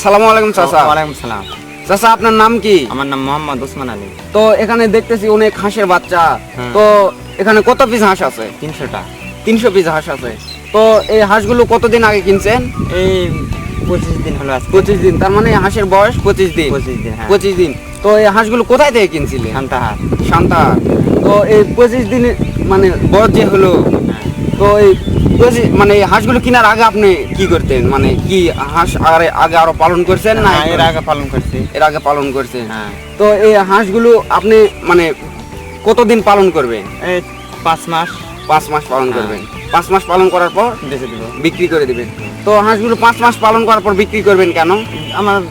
আসসালামু আলাইকুম চাচা। ওয়ালাইকুম সালাম। চাচা আপনার নাম কি? আমার নাম মোহাম্মদ ওসমান আলী। তো এখানে দেখতেছি অনেক হাঁসের বাচ্চা। হ্যাঁ। তো এখানে কত পিস হাঁস আছে? তিনশোটা। তিনশো পিস হাঁস আছে। তো এই হাঁসগুলো কতদিন আগে কিনছেন? এই পঁচিশ দিন হলো আজকে। পঁচিশ দিন তার মানে হাঁসের বয়স পঁচিশ দিন। পঁচিশ দিন হ্যাঁ। পঁচিশ দিন। তো এই হাঁসগুলো কোথায় থেকে কিনছিলেন? শান্তাহার শান্তা তো এই পঁচিশ দিন মানে বয়স যে হলো তো এই মানে হাঁসগুলো কেনার আগে আপনি কি করতেন? মানে কি হাঁস আরে আগে আরও পালন করছেন না? হ্যাঁ, এর আগে পালন করছি। এর আগে পালন করছেন। হ্যাঁ। তো এই হাঁসগুলো আপনি মানে কতদিন পালন করবেন? এই পাঁচ মাস। পাঁচ মাস পালন হ্যাঁ। করবেন। পাঁচ মাস পালন করার পর বেঁচে দিব। বিক্রি করে দিবেন। তো হাঁসগুলো পাঁচ মাস পালন করার পর বিক্রি করবেন কেন? আমার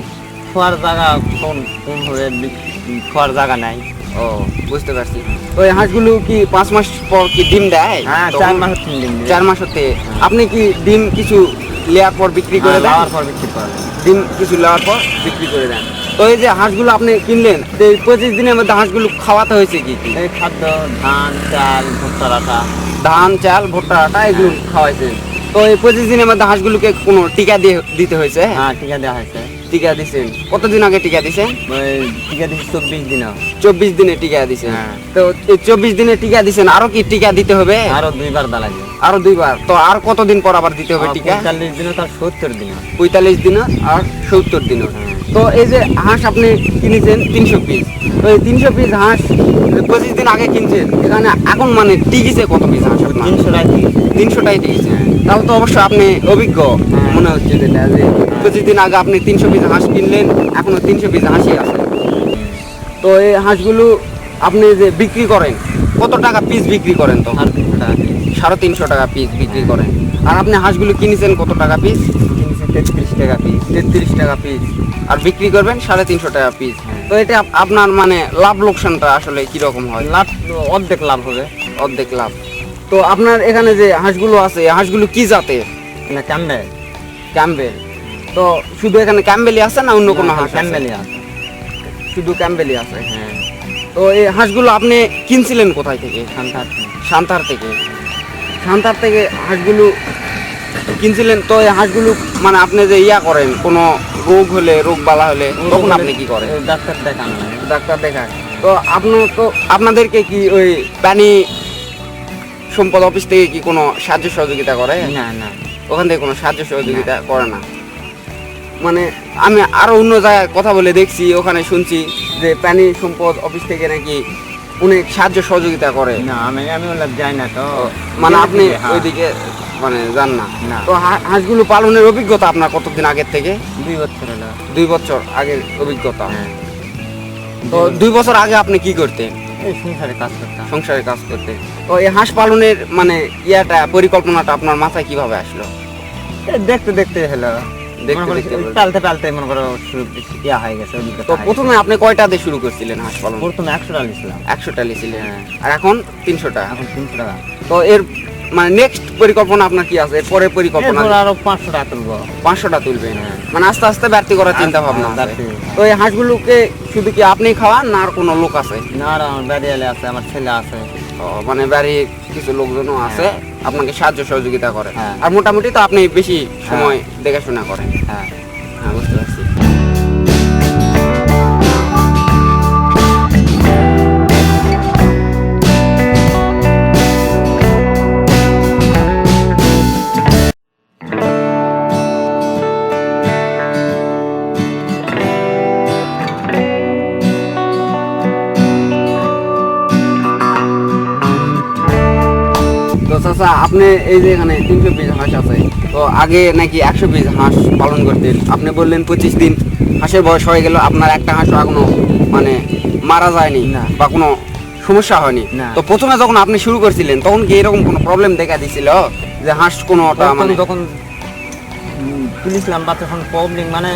খোয়ার জায়গা কোন কোন হবে বি- খোয়ার জায়গা নাই। ও বুঝতে পারছি। এই হাঁসগুলো কি পাঁচ মাস পর কি ডিম দেয়? হ্যাঁ চার মাস দিন চার মাস হতে আপনি কি ডিম কিছু লেয়ার পর বিক্রি করে দেন? পর বিক্রি করা। ডিম কিছু নেওয়ার পর বিক্রি করে দেন। তো এই যে হাঁসগুলো আপনি কিনলেন এই পঁচিশ দিনের মধ্যে হাঁসগুলো খাওয়াতে হয়েছে কি কি? এই খাদ্য ধান চাল ভুট্টার আটা ধান চাল ভুট্টা আটা এগুলো খাওয়াইছেন। তো এই পঁচিশ দিনের মধ্যে হাঁসগুলোকে কোনো টিকা দিয়ে দিতে হয়েছে? হ্যাঁ টিকা দেওয়া হয়েছে। টিকা দিছেন কতদিন আগে টিকা দিছেন টিকা দিচ্ছি চব্বিশ দিনও চব্বিশ দিনে টিকা দিছেন হ্যাঁ। তো এই চব্বিশ দিনে টিকা দিছেন আরও কি টিকা দিতে হবে? আরও দুইবার দা লাগবে। আরও দুইবার। তো আর কতদিন পর আবার দিতে হবে টিকা? পঁয়তাল্লিশ দিনে তার সত্তর দিন। পঁয়তাল্লিশ দিন আর সত্তর দিন। হ্যাঁ। তো এই যে হাঁস আপনি কিনেছেন তিনশো পিস। তো এই তিনশো পিস হাঁস পঁচিশ দিন আগে কিনছেন। এখানে এখন মানে টিকিছে কত পিস হাঁস? আপনার? তিনশো টাকা তিনশোটাই টিকিছে। তাহলে তো অবশ্যই আপনি অভিজ্ঞ। হ্যাঁ। মনে হচ্ছে যেটা যে পঁচিশ দিন আগে আপনি তিনশো পিস হাঁস কিনলেন এখনও তিনশো পিস হাঁসই আছে। তো এই হাঁসগুলো আপনি যে বিক্রি করেন কত টাকা পিস বিক্রি করেন তো? সাড়ে তিনশো টাকা পিস বিক্রি করেন। আর আপনি হাঁসগুলো কিনেছেন কত টাকা পিস তেত্রিশ টাকা পিস তেত্রিশ টাকা পিস আর বিক্রি করবেন সাড়ে তিনশো টাকা পিস হ্যাঁ। তো এটা আপনার মানে লাভ লোকসানটা আসলে কীরকম হয়? লাভ অর্ধেক লাভ হবে। অর্ধেক লাভ। তো আপনার এখানে যে হাঁসগুলো আছে হাঁসগুলো কি জাতের? না ক্যাম্বে ক্যাম্বেল। তো শুধু এখানে ক্যাম্বেলই আছে না অন্য কোনো হাঁস? ক্যাম্বেলি আছে। শুধু ক্যাম্বেলই আছে হ্যাঁ। তো এই হাঁসগুলো আপনি কিনছিলেন কোথায় থেকে? শান্তার সান্তার থেকে। সান্তার থেকে হাঁসগুলো কিনছিলেন তো এই হাঁসগুলো মানে আপনি যে ইয়া করেন কোনো রোগ হলে রোগ বালা হলে তখন আপনি কি করেন? ডাক্তার দেখান। ডাক্তার দেখান। তো আপনার তো আপনাদেরকে কি ওই প্রাণী সম্পদ অফিস থেকে কি কোনো সাহায্য সহযোগিতা করে? না না। ওখান থেকে কোনো সাহায্য সহযোগিতা করে না? মানে আমি আরও অন্য জায়গায় কথা বলে দেখছি ওখানে শুনছি যে প্রাণী সম্পদ অফিস থেকে নাকি অনেক সাহায্য সহযোগিতা করে। না আমি আমি যাই না তো। মানে আপনি হ্যাঁ, ওইদিকে মানে যান না। তো হাঁসগুলো পালনের অভিজ্ঞতা আপনার কতদিন আগের থেকে? দুই বছর হলো। দুই বছর আগের অভিজ্ঞতা। হ্যাঁ। তো দুই বছর। আগে আপনি কি করতেন? সংসারে কাজ করতাম। সংসারে কাজ করতে তো এই হাঁস পালনের মানে ইয়াটা পরিকল্পনাটা আপনার মাথায় কীভাবে আসলো? দেখতে দেখতে হলো। পালতে পালতে মনে করো ইয়া হয়ে গেছে তো প্রথমে আপনি কয়টা দিয়ে শুরু করছিলেন হাঁস পালন? প্রথমে একশো টাকা নিয়েছিলাম একশোটা লিছিলেন হ্যাঁ। আর এখন তিনশোটা? এখন তিনশো টাকা তো এর মানে নেক্সট পরিকল্পনা আপনার কি আছে? পরের পরিকল্পনা আরও পাঁচশো টাকা তুলবো। পাঁচশোটা তুলবেন হ্যাঁ। মানে আস্তে আস্তে ব্যর্থ করার চিন্তা ভাবনা। তো এই হাঁসগুলোকে শুধু কি আপনি খাওয়ান না আর কোনো লোক আছে? না আর আমার ব্যারিয়ালে আছে আমার ছেলে আছে। মানে বাড়ির কিছু লোকজনও আছে আপনাকে সাহায্য সহযোগিতা করে। হ্যাঁ। আর মোটামুটি তো আপনি বেশি সময় দেখাশোনা করেন। হ্যাঁ। চাচা আপনি এই যে এখানে তিনশো পিস হাঁস আছে তো আগে নাকি একশো পিস হাঁস পালন করতেন আপনি বললেন পঁচিশ দিন হাঁসের বয়স হয়ে গেল আপনার একটা হাঁসও এখনও মানে মারা যায়নি না। বা কোনো সমস্যা হয়নি। তো প্রথমে যখন আপনি শুরু করছিলেন তখন কি এরকম কোনো প্রবলেম দেখা দিছিল যে হাঁস কোনোটা তখন মানে যখন উম, তুলেছিলাম বা তখন প্রবলেম মানে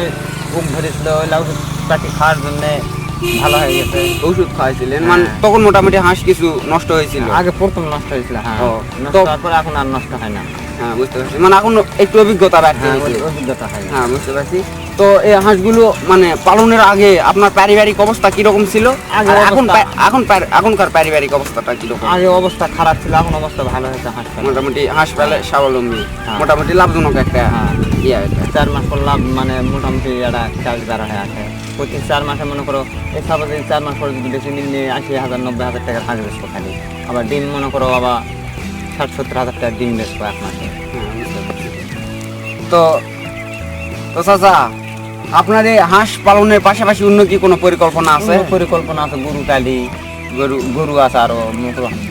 রোগ ধরেছিল ওষুধ পাতি খাওয়ার জন্য ভালো হয়ে গেছে। ওষুধ খাওয়াইছিলেন। মানে হ্যাঁ। তখন মোটামুটি হাঁস কিছু নষ্ট হয়েছিল। আগে প্রথম নষ্ট হয়েছিল হ্যাঁ। এখন আর নষ্ট হয় না। হ্যাঁ বুঝতে পারছি। মানে এখন একটু অভিজ্ঞতা রাখতে হ্যাঁ হয়েছে ওই অভিজ্ঞতা হয়। হ্যাঁ বুঝতে পারছি। তো এই হাঁসগুলো মানে পালনের আগে আপনার পারিবারিক অবস্থা কীরকম ছিল? এখন এখন এখনকার পারিবারিক অবস্থাটা কীরকম? আগে অবস্থা খারাপ ছিল এখন অবস্থা ভালো হয়েছে হাসপাতাল মোটামুটি হাঁস পেলে স্বাবলম্বী। মোটামুটি লাভজনক একটা। ইয়ে চার মাস পর লাভ মানে মোটামুটি একটা চার্জ বেড়া হয়ে আছে। প্রতি চার মাসে মনে করো এই সাপোজ এই চার মাস পরে যদি বেশি দিন নিয়ে আশি হাজার নব্বই হাজার টাকার হাঁস বেচবো খালি। আবার ডিম মনে করো আবার ষাট সত্তর হাজার টাকার ডিম বেচবো এক মাসে। হ্যাঁ। তো তো চাচা আপনার এই হাঁস পালনের পাশাপাশি অন্য কি কোনো পরিকল্পনা আছে? পরিকল্পনা আছে? গরু কালি গরু গরু আছে আরও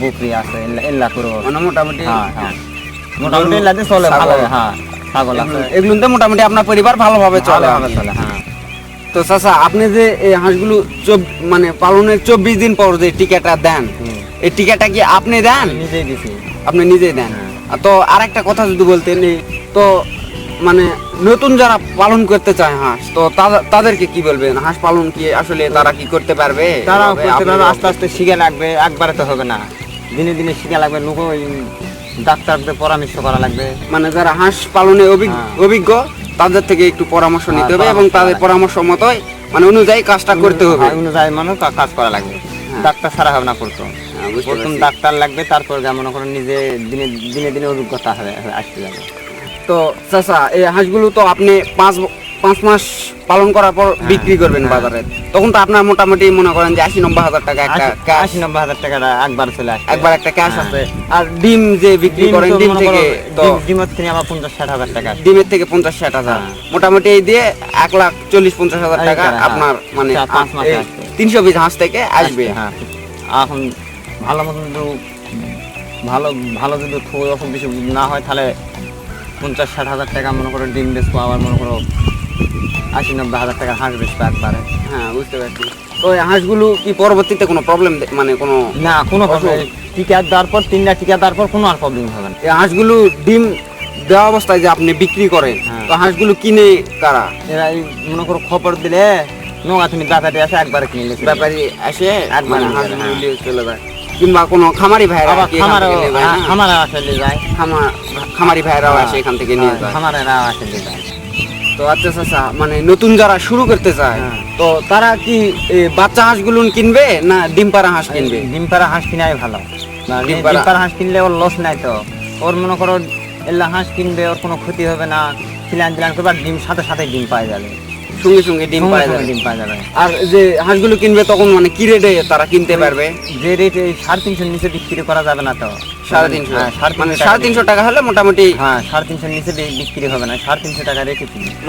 বকরি আছে এল্লা- করে। মানে মোটামুটি হ্যাঁ হ্যাঁ। মোটামুটি এল্লাতে চলে ভালো হ্যাঁ ছাগল আছে। এগুলোতে মোটামুটি আপনার পরিবার ভালোভাবে চলে কি। চলে হ্যাঁ। তো চাচা আপনি যে এই হাঁসগুলো মানে পালনের চব্বিশ দিন পর যে টিকাটা দেন এই টিকাটা কি আপনি দেন? নিজেই দিছি। আপনি নিজেই দেন? হ্যাঁ। আর তো আরেকটা কথা যদি বলতেন তো মানে নতুন যারা পালন করতে চায় হাঁস তো তাদেরকে কি বলবেন? হাঁস পালন কি আসলে তারা কি করতে পারবে? তারা করতে পারবে। আস্তে আস্তে শিখে লাগবে একবারে তো হবে না। দিনে দিনে শিখে লাগবে লোক ডাক্তারদের পরামর্শ করা লাগবে। মানে যারা হাঁস পালনে অভিজ্ঞ হ্যাঁ। অভিজ্ঞ তাদের থেকে একটু পরামর্শ হ্যাঁ, নিতে হবে এবং তাদের পরামর্শ মতোই মানে অনুযায়ী কাজটা করতে হবে। হ্যাঁ, অনুযায়ী মানে কাজ করা লাগবে ডাক্তার ছাড়া হবে না করতো হ্যাঁ, প্রথম ডাক্তার লাগবে তারপর যেমন মনে করেন নিজে দিনে দিনে দিনে অভিজ্ঞতা হবে আসতে যাবে। তো চাষা এই হাঁসগুলো তো আপনি পাঁচ পাঁচ মাস পালন করার পর বিক্রি করবেন হ্যাঁ। বাজারে। তখন তো আপনার মোটামুটি মনে করেন যে আশি নব্বই হাজার টাকা একটা আশি- ক্যাশ আশি নব্বই হাজার টাকাটা একবার চলে আসবে একবার একটা ক্যাশ হ্যাঁ। আছে আর ডিম যে বিক্রি করেন ডিম থেকে করো, তো ডিম- ডিমত কিনে আবার পঞ্চাশ ষাট হাজার টাকা ডিমের থেকে পঞ্চাশ ষাট হাজার। হ্যাঁ। মোটামুটি এই দিয়ে এক লাখ চল্লিশ পঞ্চাশ হাজার টাকা হ্যাঁ। আপনার মানে পাঁচ মাসে তিনশো পিস হাঁস থেকে আসবে। হ্যাঁ। এখন ভালো মতন ভালো ভালো যদি খুব বিসুখ না হয় তাহলে পঞ্চাশ ষাট হাজার টাকা মনে করো ডিম বেচবো আবার মনে করো আশি নব্বই হাজার টাকা হাঁস বেচবো একবারে। হ্যাঁ বুঝতে পারছি। তো এই হাঁসগুলো কি পরবর্তীতে কোনো প্রবলেম মানে কোনো না কোনো? টিকা দেওয়ার পর তিনটা টিকা দেওয়ার পর কোনো আর প্রবলেম হবে না। এই হাঁসগুলো ডিম দেওয়া অবস্থায় যে আপনি বিক্রি করেন হ্যাঁ। তো হাঁসগুলো কিনে কারা? এরা এই মনে করো খবর দিলে নোয়া তুমি ব্যাপারে আসে একবারে কিনে নিলে ব্যাপারী এসে একবার মানে নিয়ে হাঁসগুলো নিয়ে চলে যায়। কিংবা কোনো খামারি ভাইরা খামারও থেকে নিয়ে যায় না? আসে নিয়ে যায়। খামা- খামারি ভাইরাও আসে এখান থেকে নিয়ে যায়। খামারেরা আসে নিয়ে যায়। তো আচ্ছা আচ্ছা মানে নতুন যারা শুরু করতে চায় হ্যাঁ। তো তারা কি বাচ্চা হাঁসগুলো কিনবে না ডিম পাড়া হাঁস কিনবে? ডিম পাড়া হাঁস কিনাই ভালো। ডিম পাড়া- হাঁস কিনলে ওর লস নাই তো। ওর মনে করো এল্লা হাঁস কিনবে ওর কোনো ক্ষতি হবে না। খিলান টিলান করবে ডিম সাথে সাথে ডিম পাওয়া যাবে। সঙ্গে সঙ্গে ডিম সঙ্গে যাবে। ডিম পাওয়া যাবে। আর যে হাঁসগুলো কিনবে তখন মানে কি রেটে তারা কিনতে পারবে? যে রেট সাড়ে তিনশোর নিচে বিক্রি করা যাবে না তো। সাড়ে তিনশো। হ্যাঁ, মানে সাড়ে টাকা তিনশো টাকা হলে মোটামুটি হ্যাঁ সাড়ে তিনশোর নিচে বিক্রি হবে না সাড়ে তিনশো টাকা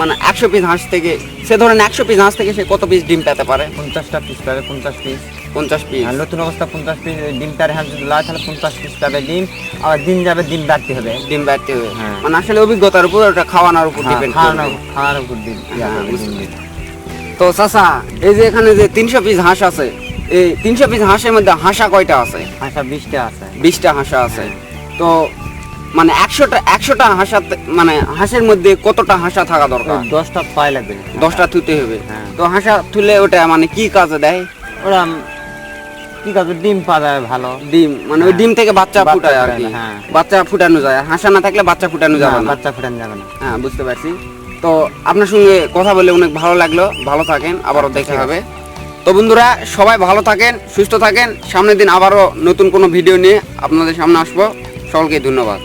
মানে একশো পিস হাঁস থেকে সে ধরেন একশো পিস হাঁস থেকে সে কত পিস ডিম পেতে পারে? পঞ্চাশটা পিস পাবে পঞ্চাশ পিস পঞ্চাশ পিস আর নতুন অবস্থা পঞ্চাশ পিস ডিম তার হাঁস যদি লাগে তাহলে পঞ্চাশ পিস পাবে ডিম আবার দিন যাবে ডিম বাড়তে হবে। ডিম বাড়তে হবে। হ্যাঁ। মানে আসলে অভিজ্ঞতার উপর ওটা খাওয়ানোর উপর ডিপেন্ড খাওয়ানো খাওয়ার উপর হ্যাঁ, ডিম তো চাচা এই যে এখানে যে তিনশো পিস হাঁস আছে এই তিনশো পিস হাঁসের মধ্যে হাঁসা কয়টা আছে? হাঁসা বিশটা আছে। বিশটা হাঁসা আছে। তো মানে একশোটা একশোটা হাঁসা মানে হাঁসের মধ্যে কতটা হাঁসা থাকা দরকার? দশটা পায় লাগবে। দশটা থুতে হবে। হ্যাঁ। তো হাঁসা তুলে ওটা মানে কি কাজে দেয়? ওরা কি কাজ ডিম পাওয়া যায় ভালো। ডিম মানে ওই হ্যাঁ। ডিম থেকে বাচ্চা ফুটায় আর কি। হ্যাঁ। বাচ্চা ফুটানো যায়। হাঁসা না থাকলে বাচ্চা ফুটানো যাবে না, বাচ্চা ফুটানো যাবে না। হ্যাঁ বুঝতে পারছি। তো আপনার সঙ্গে কথা বলে অনেক ভালো লাগল। ভালো থাকেন। আবারও দেখা ঠিক হবে। তো বন্ধুরা, সবাই ভালো থাকেন, সুস্থ থাকেন। সামনের দিন আবারও নতুন কোনো ভিডিও নিয়ে আপনাদের সামনে আসব। সকলকে ধন্যবাদ।